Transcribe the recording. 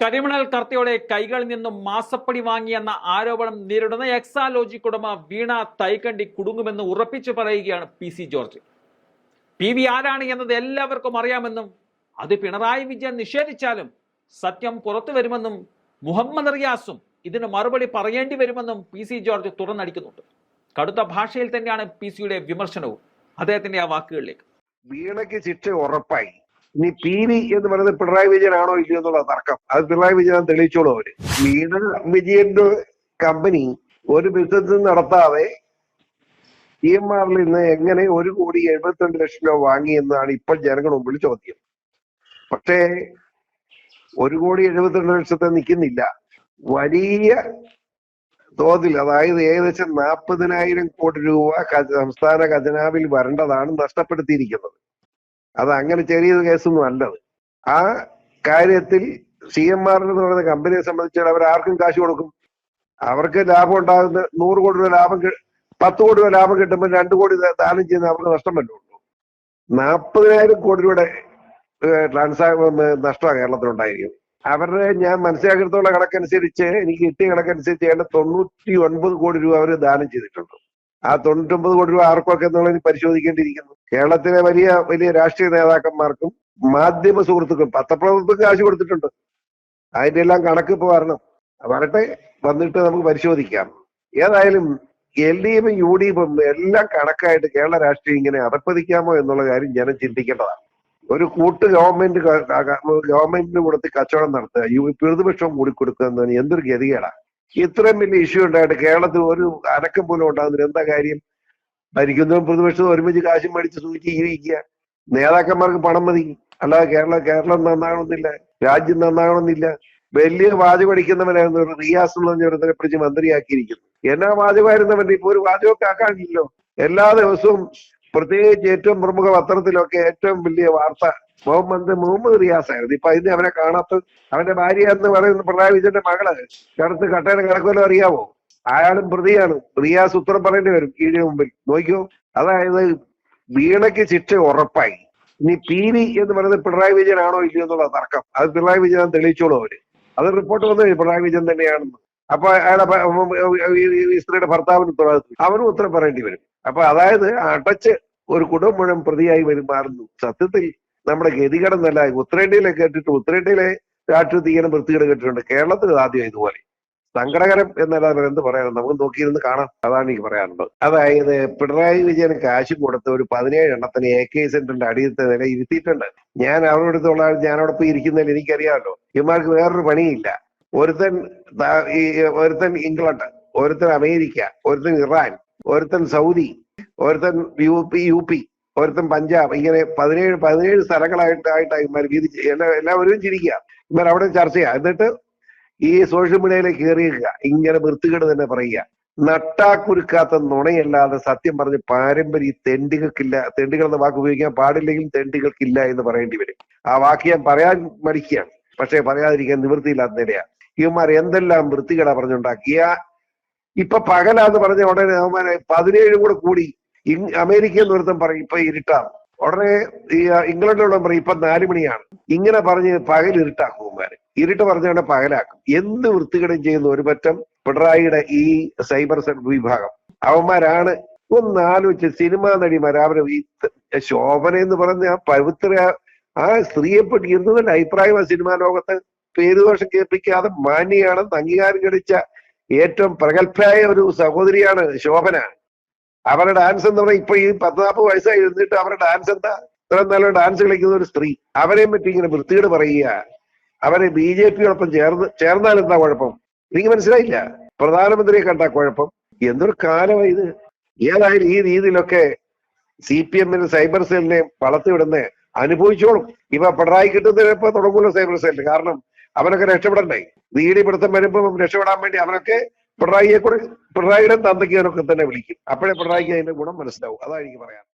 കരിമണൽ കർത്തയുടെ കൈകളിൽ നിന്നും മാസപ്പടി വാങ്ങിയെന്ന ആരോപണം നേരിടുന്ന എക്സാലോജി ഉടമ വീണ തൈക്കണ്ടി കുടുങ്ങുമെന്ന് ഉറപ്പിച്ചു പറയുകയാണ് P C George. P V ആരാണ് എന്നത് എല്ലാവർക്കും അറിയാമെന്നും അത് പിണറായി വിജയൻ നിഷേധിച്ചാലും സത്യം പുറത്തു വരുമെന്നും മുഹമ്മദ് റിയാസും ഇതിന് മറുപടി പറയേണ്ടി വരുമെന്നും പി സി ജോർജ് തുറന്നടിക്കുന്നുണ്ട്. കടുത്ത ഭാഷയിൽ തന്നെയാണ് പി സിയുടെ വിമർശനവും. അദ്ദേഹത്തിന്റെ ആ വാക്കുകളിലേക്ക്. വീണയ്ക്ക് ശിക്ഷ ഉറപ്പായി. ഇനി പി വി എന്ന് പറയുന്നത് പിണറായി വിജയൻ ആണോ ഇല്ലയോ എന്നുള്ള തർക്കം. അത് പിണറായി വിജയൻ തെളിയിച്ചോളൂ അവർ. വീണ വിജയന്റെ കമ്പനി ഒരു ബിസിനസ് നടത്താതെ ഇ എം ആറിൽ നിന്ന് എങ്ങനെ ഒരു കോടി എഴുപത്തിരണ്ട് ലക്ഷം രൂപ വാങ്ങി എന്നാണ് ഇപ്പോൾ ജനങ്ങൾ മുമ്പിൽ ചോദ്യം. പക്ഷേ ഒരു കോടി എഴുപത്തിരണ്ട് ലക്ഷത്തെ നിൽക്കുന്നില്ല. വലിയ തോതിൽ അതായത് ഏകദേശം നാൽപ്പതിനായിരം കോടി രൂപ സംസ്ഥാന ഖജനാവിൽ വരേണ്ടതാണ് നഷ്ടപ്പെടുത്തിയിരിക്കുന്നത്. അത് അങ്ങനെ ചെറിയ കേസൊന്നും അല്ലത്. ആ കാര്യത്തിൽ സി എം ആർ എന്ന് പറയുന്ന കമ്പനിയെ സംബന്ധിച്ചാൽ അവർ ആർക്കും കാശ് കൊടുക്കും. അവർക്ക് ലാഭം ഉണ്ടാകുന്ന നൂറ് കോടി രൂപ ലാഭം പത്ത് കോടി രൂപ ലാഭം കിട്ടുമ്പോൾ രണ്ട് കോടി ദാനം ചെയ്യുന്ന അവർക്ക് നഷ്ടം വല്ലതും നാൽപ്പതിനായിരം കോടി രൂപയുടെ ട്രാൻസാ നഷ്ടമാണ് കേരളത്തിലുണ്ടായിരിക്കും അവരുടെ ഞാൻ മനസ്സിലാക്കിയത്തോളം കണക്കനുസരിച്ച് എനിക്ക് കിട്ടിയ കണക്കനുസരിച്ച് ഏതാണ്ട് തൊണ്ണൂറ്റി ഒൻപത് കോടി രൂപ അവർ ദാനം ചെയ്തിട്ടുണ്ട്. ആ തൊണ്ണൂറ്റൊമ്പത് കോടി രൂപ ആർക്കൊക്കെ എന്നുള്ളത് പരിശോധിക്കേണ്ടിയിരിക്കുന്നു. കേരളത്തിലെ വലിയ വലിയ രാഷ്ട്രീയ നേതാക്കന്മാർക്കും മാധ്യമ സുഹൃത്തുക്കളും പത്രപ്രവർത്തകർക്ക് കാശ് കൊടുത്തിട്ടുണ്ട്. അതിന്റെ എല്ലാം കണക്ക് ഇപ്പൊ വരണം. വരട്ടെ വന്നിട്ട് നമുക്ക് പരിശോധിക്കാം. ഏതായാലും എൽ ഡി എഫും യു ഡി എഫും എല്ലാം കണക്കായിട്ട് കേരള രാഷ്ട്രീയം ഇങ്ങനെ അറപ്പതിക്കാമോ എന്നുള്ള കാര്യം ജനം ചിന്തിക്കേണ്ടതാണ്. ഒരു കൂട്ട് ഗവൺമെന്റ് ഗവൺമെന്റിന് കൊടുത്ത് കച്ചവടം നടത്തുക യു പ്രതിപക്ഷം കൂടി കൊടുക്കുക എന്നതിന് എന്തൊരു ഗതികേടാ. ഇത്രയും വലിയ ഇഷ്യൂ ഉണ്ടായിട്ട് കേരളത്തിൽ ഒരു അനക്കം പോലും ഉണ്ടാകുന്നതിന് എന്താ കാര്യം? ഭരിക്കുന്നതും പ്രതിപക്ഷവും ഒരുമിച്ച് കാശും മേടിച്ച് സൂചിച്ച് ജീവിക്കുക. നേതാക്കന്മാർക്ക് പണം മതി. അല്ലാതെ കേരള കേരളം നന്നാകണമെന്നില്ല രാജ്യം നന്നാകണമെന്നില്ല. വലിയ വാചകം അടിക്കുന്നവനായിരുന്നു ഒരു റിയാസ് എന്ന് പറഞ്ഞവരെ പിടിച്ച് മന്ത്രിയാക്കിയിരിക്കുന്നു എന്നാ വാചകമായിരുന്നവൻ ഇപ്പൊ ഒരു വാചകമൊക്കെ ആക്കാനില്ലല്ലോ. എല്ലാ ദിവസവും പ്രത്യേകിച്ച് ഏറ്റവും പ്രമുഖ പത്രത്തിലൊക്കെ ഏറ്റവും വലിയ വാർത്ത മുഹമ്മദ് മുഹമ്മദ് റിയാസ് ആയിരുന്നു ഇപ്പൊ അതിന് അവനെ കാണാത്ത അവന്റെ ഭാര്യ എന്ന് പറയുന്ന പിണറായി വിജയന്റെ മകൾ കടത്ത് കട്ടയുടെ കിടക്കുമല്ലോ അറിയാവോ? അയാളും പ്രതിയാണ്. റിയാസ് ഉത്തരം പറയേണ്ടി വരും കീഴിന് മുമ്പിൽ. നോക്കിയോ അതായത് വീണയ്ക്ക് ശിക്ഷ ഉറപ്പായി. ഇനി പി വി എന്ന് പറയുന്നത് പിണറായി വിജയൻ ആണോ ഇല്ലയോ എന്നുള്ള തർക്കം. അത് പിണറായി വിജയൻ തെളിയിച്ചോളൂ അവർ. അത് റിപ്പോർട്ട് വന്നു പിണറായി വിജയൻ തന്നെയാണെന്ന്. അപ്പൊ ഈ സ്ത്രീയുടെ ഭർത്താവിന് ഉത്തരവാദിത്വം അവനും ഉത്തരം പറയേണ്ടി വരും. അപ്പൊ അതായത് അടച്ച് ഒരു കുടുംബം മുഴുവൻ പ്രതിയായി വരുമാറുന്നു സത്യത്തിൽ നമ്മുടെ ഗതികടന്നല്ല ഉത്തരേന്ത്യയിലെ കേട്ടിട്ട് ഉത്തരേന്ത്യയിലെ രാഷ്ട്രീയത്തിൽ ഇങ്ങനെ വൃത്തികേട് കേട്ടിട്ടുണ്ട് കേരളത്തിൽ ആദ്യം ഇതുപോലെ. സങ്കടകരം എന്നല്ലാതെ എന്ത് പറയാനും നമുക്ക് നോക്കിയിരുന്ന് കാണാം. അതാണ് എനിക്ക് പറയാനുള്ളത്. അതായത് പിണറായി വിജയൻ കാശ് കൊടുത്ത ഒരു പതിനേഴ് എണ്ണത്തിന് എ കെ സെന്ററിന്റെ അടിയത്തെ നില ഇരുത്തിയിട്ടുണ്ട്. ഞാൻ അവരുടെ അടുത്തുള്ള ഞാൻ അവിടെ പോയി ഇരിക്കുന്നതിൽ എനിക്കറിയാമല്ലോ. ഇമാർക്ക് വേറൊരു പണിയില്ല. ഒരുത്തൻ ഒരുത്തൻ ഇംഗ്ലണ്ട് ഒരുത്തൻ അമേരിക്ക ഒരുത്തൻ ഇറാൻ ഒരുത്തൻ സൗദി ഒരുത്തൻ യു പി യു പി ഒരുത്തൻ പഞ്ചാബ് ഇങ്ങനെ പതിനേഴ് പതിനേഴ് സ്ഥലങ്ങളായിട്ടായിട്ടാണ് ഇമാർ വീതിച്ച് എല്ലാ എല്ലാവരും ചിരിക്കുക. ഇമാർ അവിടെ ചർച്ച ചെയ്യുക. എന്നിട്ട് ഈ സോഷ്യൽ മീഡിയയിലേക്ക് കയറിയിരിക്കുക ഇങ്ങനെ വൃത്തികേട് തന്നെ പറയുക. നട്ടാക്കുരുക്കാത്ത നുണയല്ലാതെ സത്യം പറഞ്ഞ് പാരമ്പര്യ തെണ്ടികൾക്കില്ല തെണ്ടികൾ എന്ന വാക്ക് ഉപയോഗിക്കാൻ പാടില്ലെങ്കിലും തെണ്ടികൾക്കില്ല എന്ന് പറയേണ്ടി വരും. ആ വാക്ക് ഞാൻ പറയാൻ മടിക്കുകയാണ്. പക്ഷേ പറയാതിരിക്കാൻ നിവൃത്തിയില്ലാത്ത നിലയാണ് ഇവന്മാർ എന്തെല്ലാം വൃത്തികേടാ പറഞ്ഞുണ്ടാക്കിയ? ഇപ്പൊ പകലാന്ന് പറഞ്ഞ ഉടനെ അവന്മാരെ പതിനേഴും കൂടെ കൂടി. അമേരിക്ക ഒരുത്തൻ പറയും ഇപ്പൊ ഇരുട്ടാണ് ഉടനെ ഈ ഇംഗ്ലണ്ടിലുള്ള പറയും ഇപ്പൊ നാല് മണിയാണ്. ഇങ്ങനെ പറഞ്ഞ് പകൽ ഇരുട്ടാക്കും അവന്മാര് ഇരുട്ട് പറഞ്ഞുകൊണ്ട് പകലാക്കും. എന്ത് വൃത്തികേടും ചെയ്യുന്ന ഒരു പറ്റം പിണറായിയുടെ ഈ സൈബർ സെൽ വിഭാഗം. അവന്മാരാണ് ഒന്ന് ആലോചിച്ച് സിനിമാ നടിമാർ അവരെ ഈ ശോഭന എന്ന് പറഞ്ഞ ആ പവിത്ര ആ സ്ത്രീയെ പറ്റി എന്തുതന്നെ അഭിപ്രായം ആ സിനിമാ ലോകത്ത്? പേരുദോഷം കേൾപ്പിക്കാതെ മാന്യയാണെന്ന് അംഗീകാരം കഴിച്ച ഏറ്റവും പ്രഗത്ഭയായ ഒരു സഹോദരിയാണ് ശോഭന. അവരുടെ ഡാൻസ് എന്ന് പറഞ്ഞാൽ ഇപ്പൊ ഈ പത്ത് നാൽപ്പത് വയസ്സായി ഇരുന്നിട്ട് അവരുടെ ഡാൻസ് എന്താ? ഇത്ര നല്ല ഡാൻസ് കളിക്കുന്ന ഒരു സ്ത്രീ. അവരെയും പറ്റി ഇങ്ങനെ വൃത്തികേട് പറയുക. അവരെ ബി ജെ പിയോടൊപ്പം ചേർന്ന് ചേർന്നാൽ എന്താ കുഴപ്പം? എനിക്ക് മനസ്സിലായില്ല. പ്രധാനമന്ത്രിയെ കണ്ട കുഴപ്പം? എന്തൊരു കാലമായി ഇത്? ഏതായാലും ഈ രീതിയിലൊക്കെ സി പി എമ്മിന് സൈബർ സെല്ലിനെ വളർത്തിവിടുന്ന അനുഭവിച്ചോളും. ഇവ പിണറായി കിട്ടുന്നതിന് ഇപ്പൊ തുടങ്ങൂല സൈബർ സെല്ല്. കാരണം അവനൊക്കെ രക്ഷപ്പെടണ്ടേ? വീടി പിടുത്തം വരുമ്പോ രക്ഷപ്പെടാൻ വേണ്ടി അവനൊക്കെ പിണറായിയെ കൂടെ പിണറായിയുടെ തന്തയ്ക്ക് അവനൊക്കെ തന്നെ വിളിക്കും. അപ്പോഴേ പിണറായിക്ക് അതിന്റെ ഗുണം മനസ്സിലാവും. അതാണ് എനിക്ക് പറയാൻ